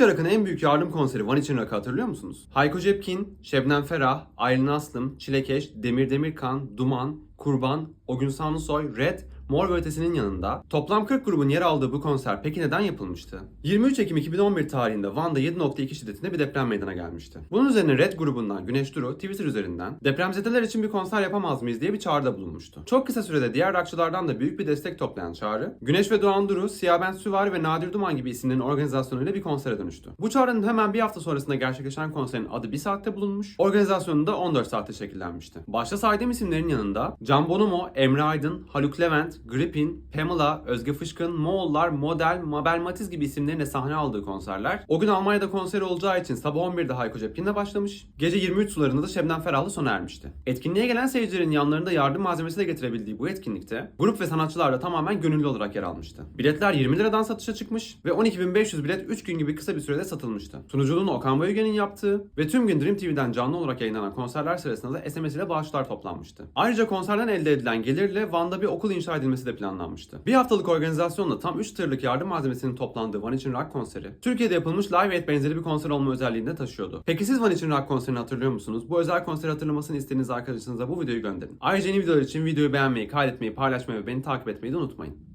Türkçe en büyük yardım konseri Van için Rock'ı hatırlıyor musunuz? Hayko Cepkin, Şebnem Ferah, Aylin Aslım, Çilekeş, Demir Demirkan, Duman, Kurban, Ogün Sanlısoy, Red, Mor ve Ötesi'nin yanında toplam 40 grubun yer aldığı bu konser peki neden yapılmıştı? 23 Ekim 2011 tarihinde Van'da 7.2 şiddetinde bir deprem meydana gelmişti. Bunun üzerine Red grubundan Güneş Duru Twitter üzerinden depremzedeler için bir konser yapamaz mıyız diye bir çağrıda bulunmuştu. Çok kısa sürede diğer rockçılardan da büyük bir destek toplayan çağrı, Güneş ve Doğan Duru, Siyaben Süvari ve Nadir Duman gibi isimlerin organizasyonuyla bir konsere dönüştü. Bu çağrının hemen bir hafta sonrasında gerçekleşen konserin adı 1 saatte bulunmuş, organizasyonu da 14 saatte şekillenmişti. Başta saydığım isimlerin yanında Can Bonomo, Emre Aydın, Haluk Levent, Gripin, Pamela, Özge Fışkın, Moğollar, Model, Mabel Matiz gibi isimlerin de sahne aldığı konserler o gün Almanya'da konseri olacağı için sabah 11'de Hayko Cepkin'le başlamış, gece 23 sularında da Şebnem Ferah'la sona ermişti. Etkinliğe gelen seyircilerin yanlarında yardım malzemesi de getirebildiği bu etkinlikte grup ve sanatçılar da tamamen gönüllü olarak yer almıştı. Biletler 20 liradan satışa çıkmış ve 12.500 bilet 3 gün gibi kısa bir sürede satılmıştı. Sunuculuğunu Okan Bayülgen'in yaptığı ve tüm gün Dream TV'den canlı olarak yayınlanan konserler sırasında da SMS ile bağışlar toplanmıştı. Ayrıca konserden elde edilen gelirle Van'da bir okul inşa edilmesi de planlanmıştı. Bir haftalık organizasyonla tam 3 tırlık yardım malzemesinin toplandığı Van için Rock konseri, Türkiye'de yapılmış Live Aid benzeri bir konser olma özelliğini de taşıyordu. Peki siz Van için Rock konserini hatırlıyor musunuz? Bu özel konseri hatırlamasını istediğiniz arkadaşınıza bu videoyu gönderin. Ayrıca yeni videolar için videoyu beğenmeyi, kaydetmeyi, paylaşmayı ve beni takip etmeyi de unutmayın.